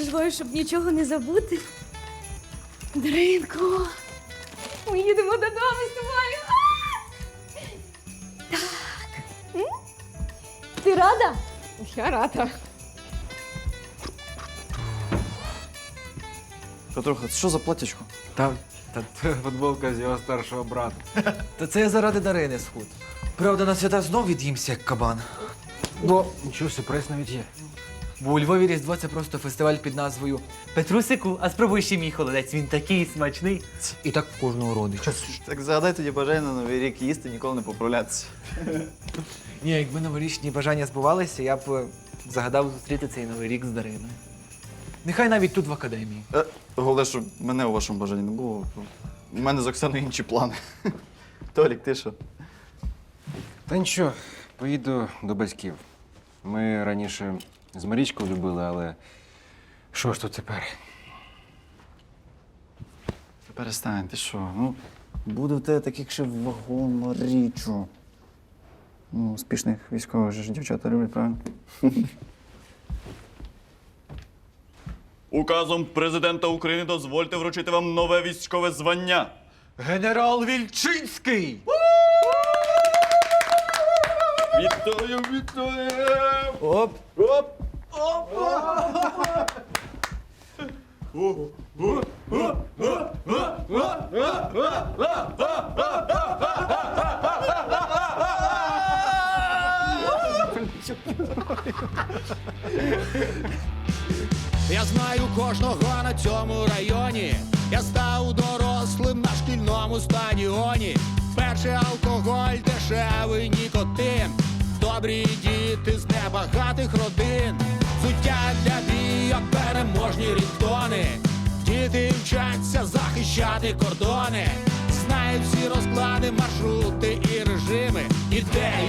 Переживаю, щоб нічого не забути. Даринко, ми їдемо додому з тобою. А! Так. М? Ти рада? Я рада. Петруха, це що за платячко? Та, та це футболка з його старшого брата. Та це я заради Дарини схуд. Правда, на свята знов від'їмся як кабан. Ну, нічого, сюрприз навіть є. Бо у Львові Різдво це просто фестиваль під назвою Петрусику, а спробуй ще мій холодець, він такий смачний. і так кожного родича. Так загадай тоді бажання на новий рік їсти, ніколи не поправлятися. Ні, якби новорічні бажання збувалися, я б е, загадав зустріти цей новий рік з Дариною. Нехай навіть тут в академії. Е, головне, щоб мене у вашому бажанні не було. У мене з Оксаною інші плани. Толік, ти що? Та нічого, поїду до батьків. Ми раніше з Марічкою любили, але що ж тут тепер? Перестань, ти що? Ну, буде в тебе таких ще вагомо річу. Ну, успішних військових же ж дівчата люблять, правильно? Указом президента України дозвольте вручити вам нове військове звання. Генерал Вільчинський! Вітаю, вітаю! Оп! Я знаю кожного на цьому районі. Я став дорослим на шкільному стадіоні. Перший алкоголь, дешевий нікотин. Добрі діти з небагатих родин. Суття для бійок, переможні рідтони. Діти вчаться захищати кордони. Знають всі розклади, маршрути і режими. І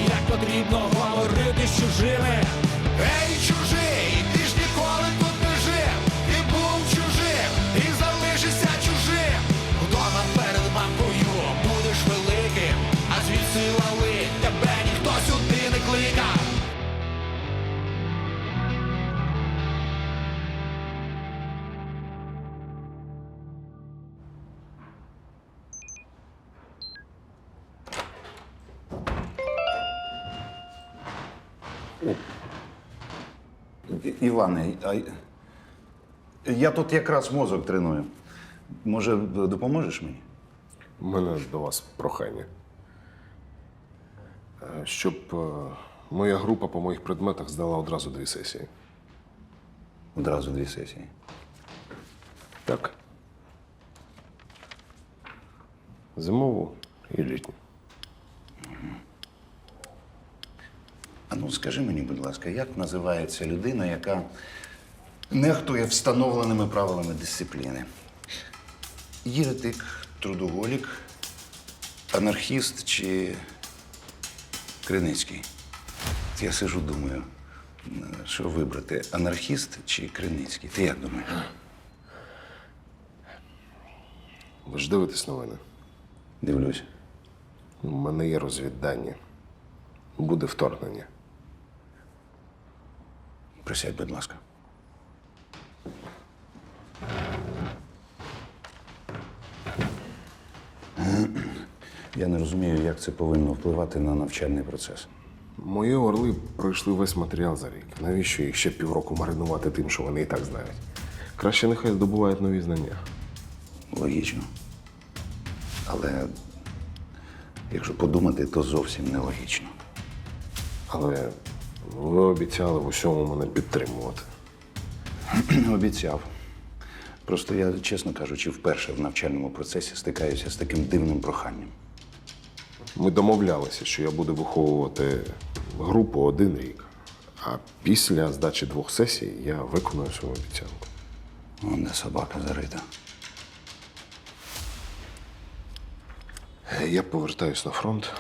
як потрібно говорити з чужими. Іване, я тут якраз мозок треную. Може, допоможеш мені? У мене до вас прохання. Е, Щоб е, моя група по моїх предметах здала одразу дві сесії. Одразу дві сесії. Так. Зимову і літню. А ну скажи мені, будь ласка, як називається людина, яка нехтує встановленими правилами дисципліни? Єретик, трудоголік, анархіст чи Криницький? Я сижу, думаю, що вибрати анархіст чи Криницький? Ти як думаєш? Ви ж дивитесь новини. Дивлюсь. У мене є розвіддані. Буде вторгнення. Присядь, будь ласка. Я не розумію, як це повинно впливати на навчальний процес. Мої орли пройшли весь матеріал за рік. Навіщо їх ще півроку маринувати тим, що вони і так знають? Краще нехай здобувають нові знання. Логічно. Але якщо подумати, то зовсім нелогічно. Але ви обіцяли в усьому мене підтримувати. Обіцяв. Просто я, чесно кажучи, вперше в навчальному процесі стикаюся з таким дивним проханням. Ми домовлялися, що я буду виховувати групу один рік. А після здачі двох сесій я виконую свою обіцянку. Вон де собака зарита. Я повертаюсь на фронт.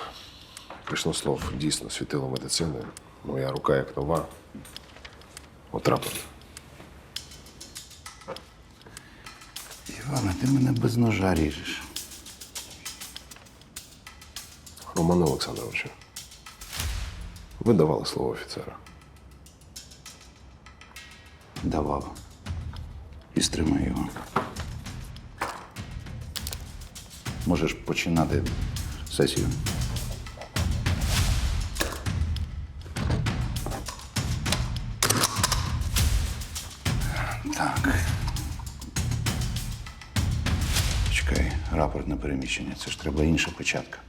Кришнослов дійсно світило медицини. Моя рука як нова. Отрапив. Іване, ти мене без ножа ріжеш. Роман Олександровичу. Ви давали слово офіцера. давав. І стримай його. Можеш починати сесію. Переміщення. Це ж треба інша початка.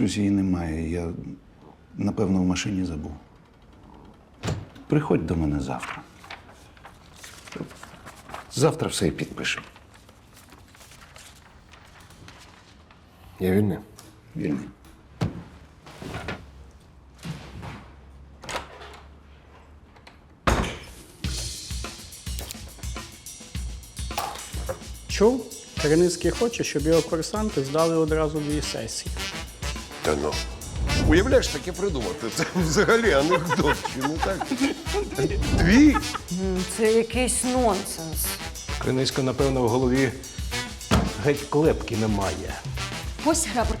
Її немає. Я, напевно, в машині забув. Приходь до мене завтра. Завтра все і підпишемо. Я вільний. Вільний. Криницький хоче, щоб його курсанти здали одразу дві сесії. Та ну. Уявляєш, таке придумати. Це взагалі анекдот. Чи не так? Дві? Це якийсь нонсенс. Криницька, напевно, в голові геть клепки немає. Ось рапорт.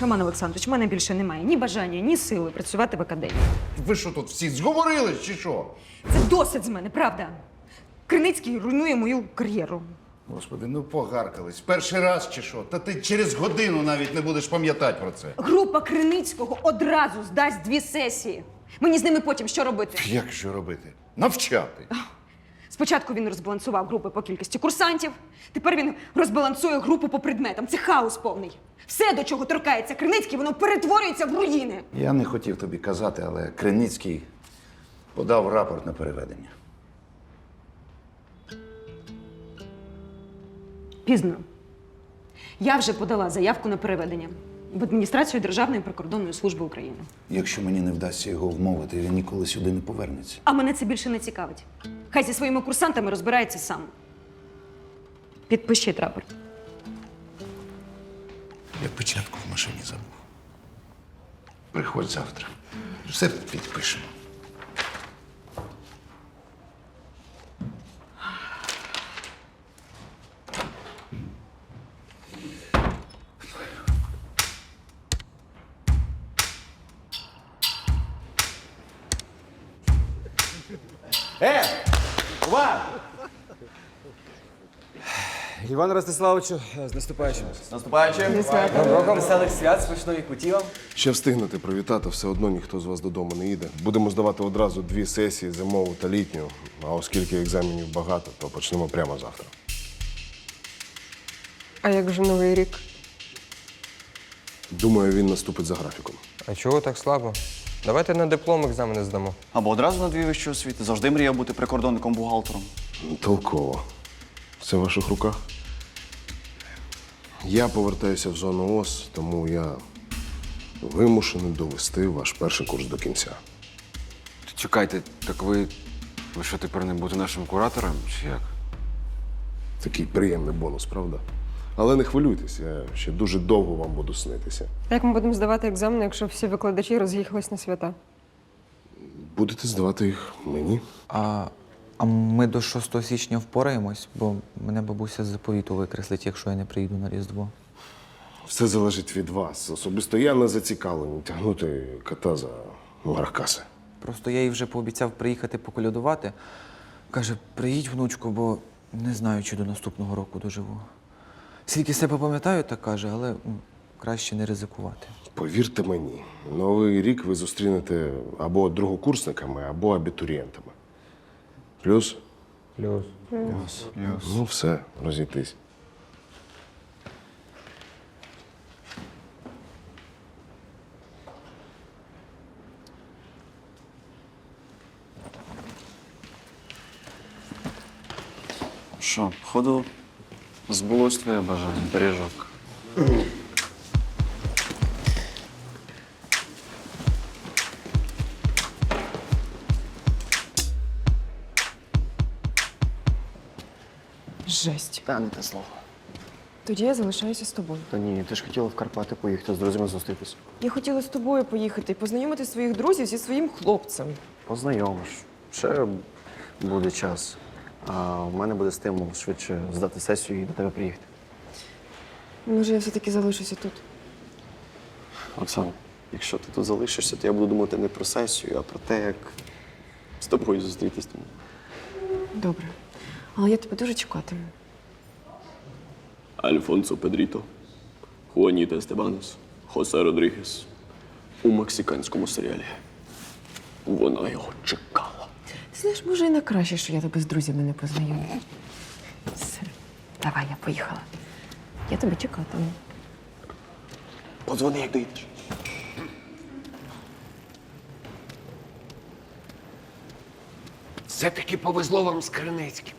Роман Олександрович, в мене більше немає ні бажання, ні сили працювати в академії. Ви що тут всі зговорились чи що? Це досить з мене, правда. Криницький руйнує мою кар'єру. Господи, ну погаркались. Перший раз чи що? Та ти через годину навіть не будеш пам'ятати про це. Група Криницького одразу здасть дві сесії. Мені з ними потім що робити? Як що робити? Навчати. Спочатку він розбалансував групи по кількості курсантів, тепер він розбалансує групу по предметам. Це хаос повний. Все, до чого торкається Криницький, воно перетворюється в руїни. Я не хотів тобі казати, але Криницький подав рапорт на переведення. Пізно. Я вже подала заявку на переведення в адміністрацію Державної прикордонної служби України. Якщо мені не вдасться його вмовити, він ніколи сюди не повернеться. А мене це більше не цікавить. Хай зі своїми курсантами розбирається сам. Підпишіть рапорт. Я початку в машині забув. Приходь завтра. Все підпишемо. Іван Ростиславовичу, з наступаючим. Наступаючи. Доброго веселих свят, смачної куті вам. Ще встигнете привітати, все одно ніхто з вас додому не їде. Будемо здавати одразу дві сесії зимову та літню. А оскільки екзаменів багато, то почнемо прямо завтра. А як же новий рік? Думаю, він наступить за графіком. А чого так слабо? Давайте на диплом екзамени здамо. Або одразу на дві вищі освіти. Завжди мріяв бути прикордонником-бухгалтером. Толково. Все в ваших руках. Я повертаюся в зону ОС, тому я вимушений довести ваш перший курс до кінця. Чекайте, так ви. Ви що тепер не будете нашим куратором? Чи як? Такий приємний бонус, правда? Але не хвилюйтесь, я ще дуже довго вам буду снитися. Як ми будемо здавати екзамени, якщо всі викладачі роз'їхались на свята? Будете здавати їх мені? А, а ми до 6 січня впораємось, бо мене бабуся з заповіту викреслить, якщо я не приїду на Різдво. Все залежить від вас. Особисто я не зацікавлений тягнути кота за маракаси. Просто я їй вже пообіцяв приїхати поколядувати. Каже, приїдь, внучко, бо не знаю, чи до наступного року доживу. Скільки себе пам'ятаю, так каже, але м, краще не ризикувати. Повірте мені, новий рік ви зустрінете або другокурсниками, або абітурієнтами. Плюс? Плюс. Плюс. Ну, все, розійтись. Що, походу, збулось твоє бажання, пиріжок. Жесть. Та не те слово. Тоді я залишаюся з тобою. Та ні, ти ж хотіла в Карпати поїхати з друзями зустрітися. Я хотіла з тобою поїхати і познайомити своїх друзів зі своїм хлопцем. Познайомиш. Ще буде час. А в мене буде стимул швидше здати сесію і до тебе приїхати. Може, я все-таки залишуся тут. Оксана, Якщо ти тут залишишся, то я буду думати не про сесію, а про те, як з тобою зустрітись. Добре. Але я тебе дуже чекатиму. Альфонсо Педріто, Хуаніта Естебанес, Хосе Родрігес у мексиканському серіалі. Вона його чекала. Ти знаєш, може і на краще, що я тебе з друзями не познайомлю. Все. Давай, я поїхала. Я тебе чекатиму. Подзвони, як доїдеш. Все-таки повезло вам з Криницьким.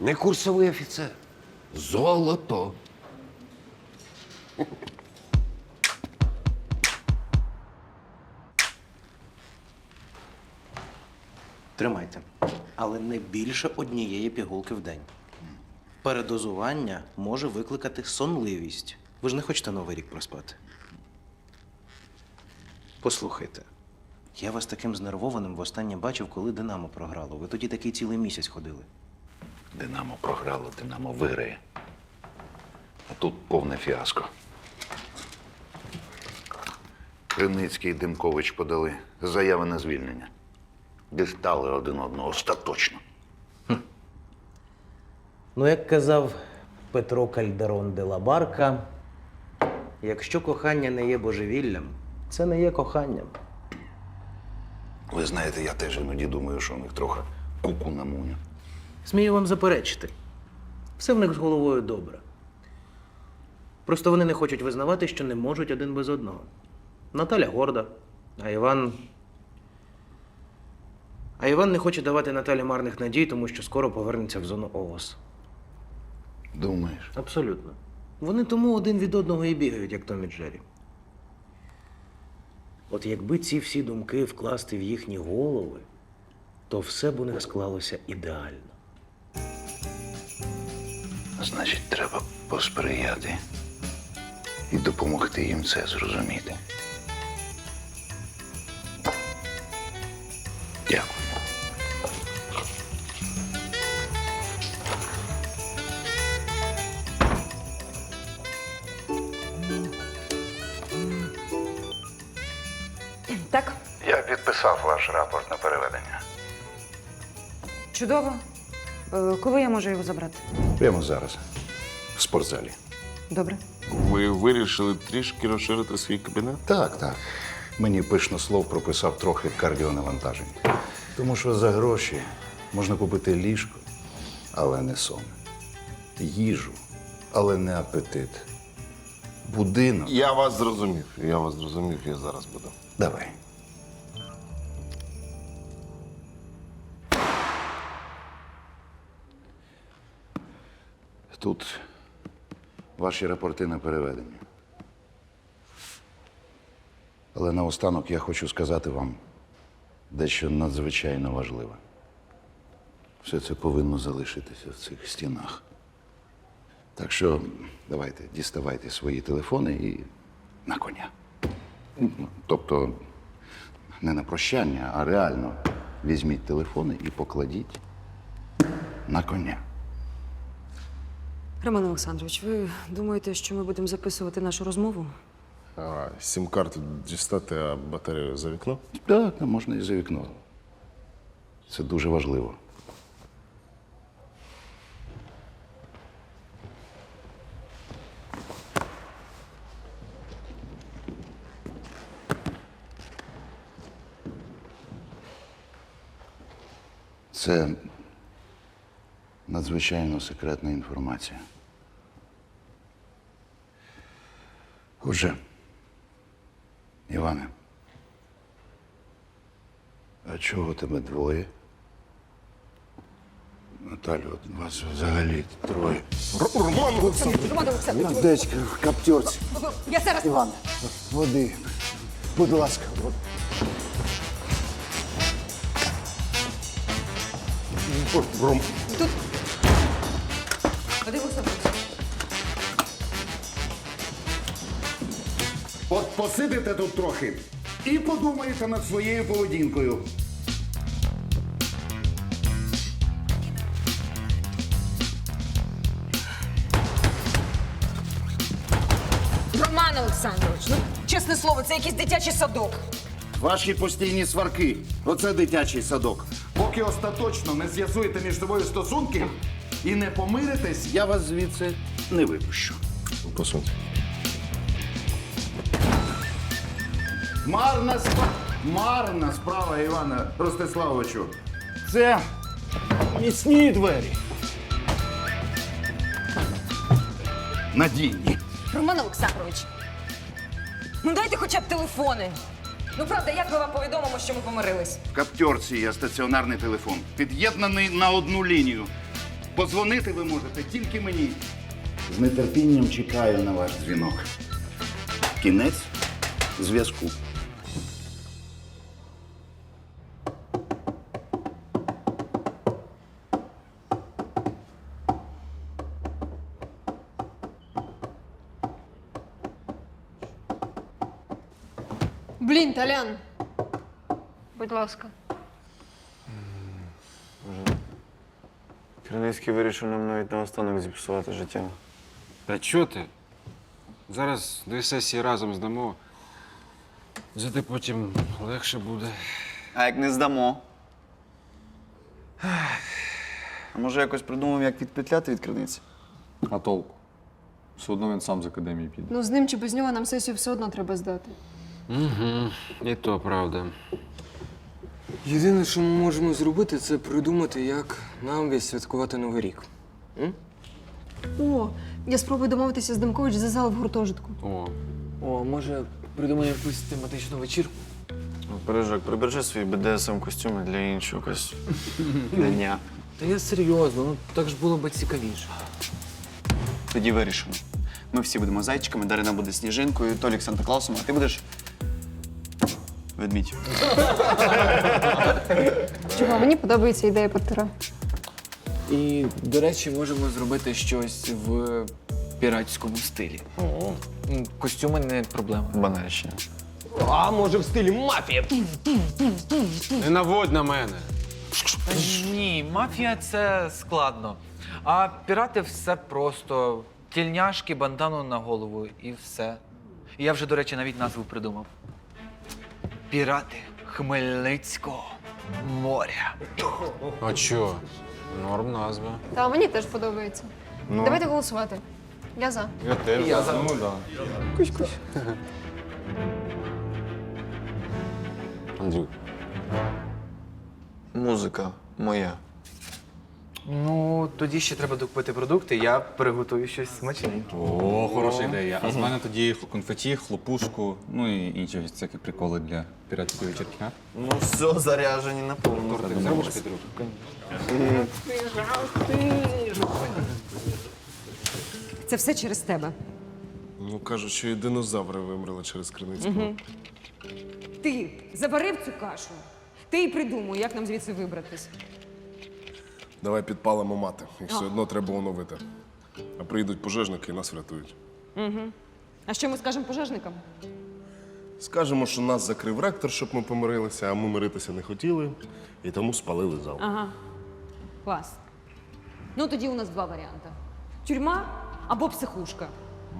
Не курсовий офіцер. Золото. Тримайте. Але не більше однієї пігулки в день. Передозування може викликати сонливість. Ви ж не хочете новий рік проспати. Послухайте, я вас таким знервованим востаннє бачив, коли Динамо програло. Ви тоді такий цілий місяць ходили. Динамо програло, Динамо виграє. А тут повне фіаско. Криницький і Демкович подали заяви на звільнення. Дістали один одного остаточно. Ну, як казав Петро Кальдерон де Лабарка, якщо кохання не є божевіллям, це не є коханням. Ви знаєте, я теж іноді думаю, що у них трохи куку на муню. Смію вам заперечити. Все в них з головою добре. Просто вони не хочуть визнавати, що не можуть один без одного. Наталя горда, а Іван. А Іван не хоче давати Наталі марних надій, тому що скоро повернеться в зону ООС. Думаєш? Абсолютно. Вони тому один від одного і бігають, як Том і Джері. От якби ці всі думки вкласти в їхні голови, то все б у них склалося ідеально. Значить, треба посприяти і допомогти їм це зрозуміти. Дякую. Так, Я підписав ваш рапорт на переведення. чудово. Е, Коли я можу його забрати? Прямо зараз. В спортзалі. Добре. Ви вирішили трішки розширити свій кабінет? Так, так. Мені пишно слов прописав трохи кардіонавантажень. Тому що за гроші можна купити ліжко, але не сон. Їжу, але не апетит. Будинок. Я вас зрозумів. Я вас зрозумів, я зараз буду. Давай. Тут ваші рапорти на переведення. Але наостанок я хочу сказати вам дещо надзвичайно важливе. Все це повинно залишитися в цих стінах. Так що давайте, діставайте свої телефони і на коня. Тобто не на прощання, а реально візьміть телефони і покладіть на коня. Роман Олександрович, ви думаєте, що ми будемо записувати нашу розмову? А, сім-карту дістати, а батарею за вікно? Так, можна і за вікно. Це дуже важливо. Це надзвичайно секретна інформація. Отже, Іване, а чого тебе двоє? Наталю, от вас взагалі троє. Роман Олександрович! Роман Олександрович, Дечка, каптерці. я зараз. Іван, води. Будь ласка. Ром, Тут. От посидите тут трохи і подумаєте над своєю поведінкою. Роман Роман Олександрович, ну чесне слово, це якийсь дитячий садок. Ваші постійні сварки. Оце дитячий садок. Поки остаточно не з'ясуєте між собою стосунки і не помиритесь, я вас звідси не випущу. Посунься. Марна справа. Марна справа, Івана Ростиславовичу. Це міцні двері. Надійні. Роман Олександрович, ну дайте хоча б телефони. Ну правда, як ми вам повідомимо, що ми помирились? В каптерці є стаціонарний телефон, під'єднаний на одну лінію. Позвонити ви можете тільки мені. З нетерпінням чекаю на ваш дзвінок. Кінець зв'язку. Блін, Талян. Будь ласка. Криницький вирішив нам навіть наостанок зіпсувати життя. Та чо ти? Зараз дві сесії разом здамо. Зате потім легше буде. А як не здамо? А може якось придумав, як відпетляти від криниці? А толку? Все одно він сам з академії піде. Ну, з ним чи без нього нам сесію все одно треба здати. Угу. І то правда. Єдине, що ми можемо зробити, це придумати, як нам відсвяткувати Новий рік. О, я спробую домовитися з Демкович за зал в гуртожитку. О. О, може, придумаємо якусь тематичну вечірку? Бережок, прибережи свої БДСМ костюми для іншого якогось дня. Та я серйозно, ну так ж було би цікавіше. Тоді вирішено. Ми всі будемо зайчиками, Дарина буде сніжинкою, Толік Санта-Клаусом, а ти будеш. Ведмідь. Чого, мені подобається ідея портера. І, до речі, можемо зробити щось в піратському стилі. М, Костюми не проблема. Банальщина. А може в стилі мафія? Не наводь на мене. Ні, мафія це складно. А пірати все просто. Тільняшки, бандану на голову і все. І я вже, до речі, навіть назву придумав. Пірати Хмельницького моря. А чо? Норм назва. Та мені теж подобається. Ну. Давайте голосувати. Я за. Я теж. Я за. Ну, да. Кусь-кусь. Андрюк. Музика моя. Ну, тоді ще треба докупити продукти, я приготую щось смачненьке. О, хороша ідея. А з мене тоді конфеті, хлопушку, ну і інші ось всякі приколи для піратської вечірки. а? Ну все, заряжені на повну. Тортик зробиш Петрюк? Це все через тебе. Ну кажуть, що і динозаври вимерли через Криницького. Ти заварив цю кашу. Ти і придумуй, як нам звідси вибратись. Давай підпалимо мати. Їх все одно треба оновити. А приїдуть пожежники і нас врятують. Угу. А що ми скажемо пожежникам? Скажемо, що нас закрив ректор, щоб ми помирилися, а ми миритися не хотіли, і тому спалили зал. Ага. Клас. Ну тоді у нас два варіанти: тюрма або психушка.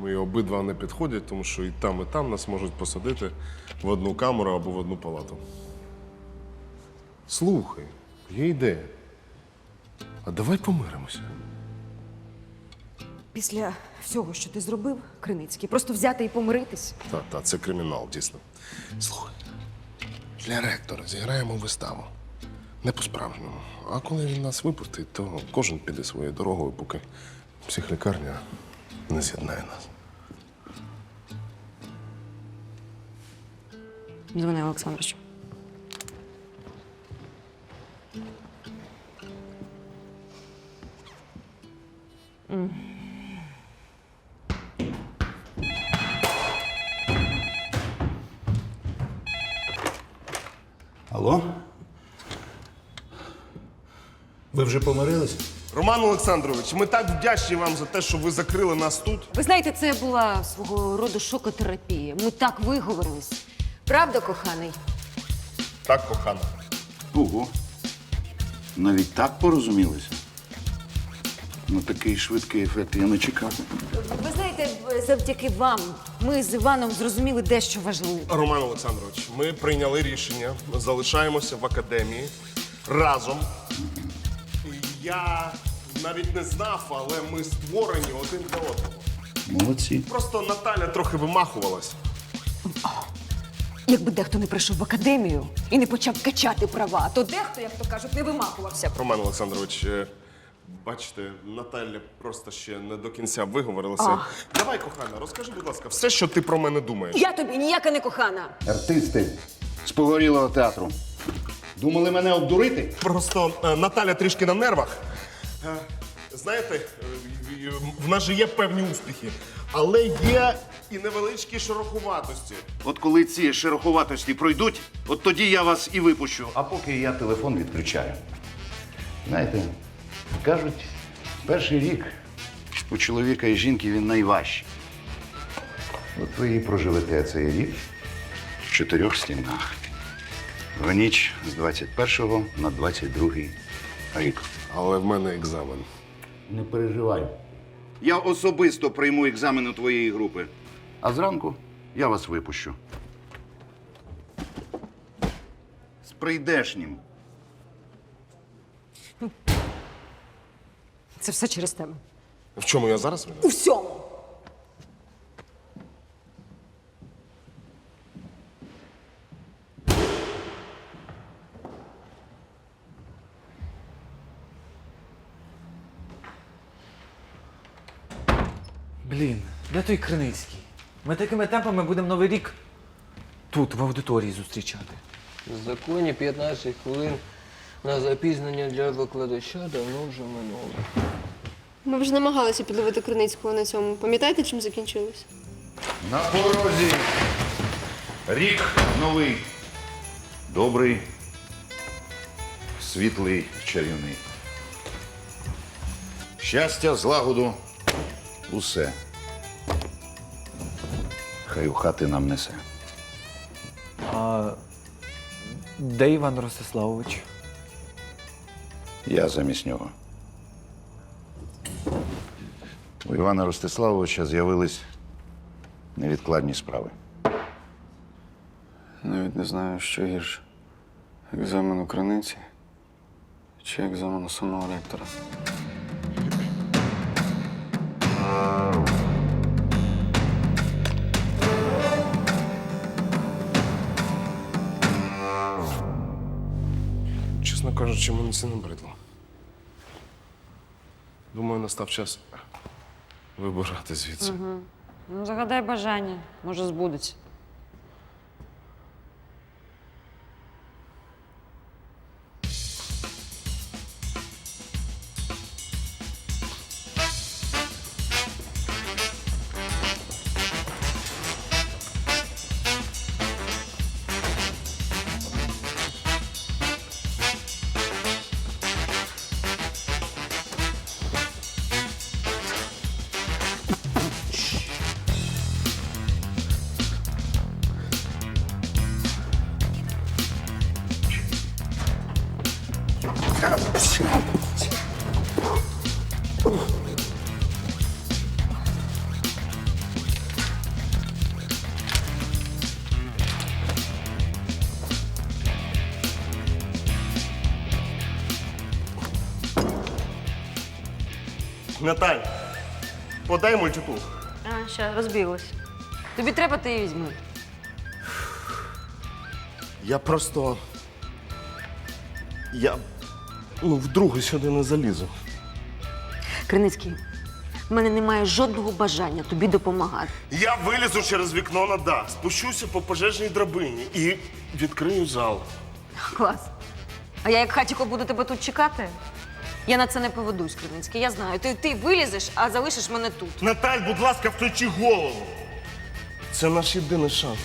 Ми обидва не підходять, тому що і там, і там нас можуть посадити в одну камеру або в одну палату. Слухай, є ідея. А давай помиримося. Після всього, що ти зробив, Криницький, просто взяти і помиритись. Та, та, це кримінал, дійсно. Слухай, для ректора зіграємо виставу. Не по-справжньому. А коли він нас випустить, то кожен піде своєю дорогою, поки психлікарня не з'єднає нас. Дзвони, Олександрович. Алло? Ви вже помирились? Роман Олександрович, ми так вдячні вам за те, що ви закрили нас тут. Ви знаєте, це була свого роду шокотерапія. Ми так виговорились. Правда, коханий? Так, кохана. Ого. Навіть так порозумілися. На такий швидкий ефект я не чекав. Ви знаєте, завдяки вам ми з Іваном зрозуміли дещо важливе. Роман Олександрович, ми прийняли рішення, залишаємося в академії разом. Я навіть не знав, але ми створені один для одного. Молодці. Просто Наталя трохи вимахувалась. Якби дехто не прийшов в академію і не почав качати права, то дехто, як то кажуть, не вимахувався. б. Роман Олександрович, е, бачите, Наталя просто ще не до кінця виговорилася. Ах. Давай, кохана, розкажи, будь ласка, все, що ти про мене думаєш. Я тобі ніяка не кохана. Артисти з погорілого театру. Думали мене обдурити? Просто е, Наталя трішки на нервах. Е, знаєте, е, в нас же є певні успіхи, але є і невеличкі шероховатості. От коли ці шероховатості пройдуть, от тоді я вас і випущу. А поки я телефон відключаю. Знаєте, кажуть, перший рік у чоловіка і жінки він найважчий. От ви і проживете цей рік в чотирьох стінах. В ніч з 21 на 22 рік. Але в мене екзамен. Не переживай. Я особисто прийму екзамен у твоєї групи. А зранку я вас випущу. З прийдешнім. Це все через тебе. В чому я зараз? У всьому. Блін, де той Криницький? Ми такими темпами будемо новий рік тут, в аудиторії зустрічати. В законі 15 хвилин на запізнення для викладача давно вже минуло. Ми вже намагалися підловити Криницького на цьому. Пам'ятаєте, чим закінчилось? На порозі. Рік новий. Добрий, світлий, чарівний. Щастя, злагоду, усе. Хай у хати нам несе. А де Іван Ростиславович? Я замість нього. У Івана Ростиславовича з'явились невідкладні справи. Навіть не знаю, що гірше. Екзамен у криниці чи екзамен у самого ректора. Чесно кажучи, мені це набридло. Думаю, настав час вибирати звідси. Угу. Ну, загадай бажання, може збудеться. Наталь, подай мультитул. А, ще розбіглась. Тобі треба, ти її візьми. Я просто. Я. Ну, вдруге сюди не залізу. Криницький, в мене немає жодного бажання тобі допомагати. Я вилізу через вікно на дах, спущуся по пожежній драбині і відкрию зал. Клас. А я як хатіко буду тебе тут чекати? Я на це не поведусь, Криницький. Я знаю. Ти, ти вилізеш, а залишиш мене тут. Наталь, будь ласка, включи голову. Це наш єдиний шанс.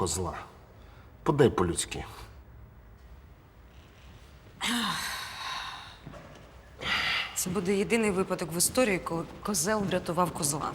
Козла. Подай по-людськи. Це буде єдиний випадок в історії, коли козел врятував козла.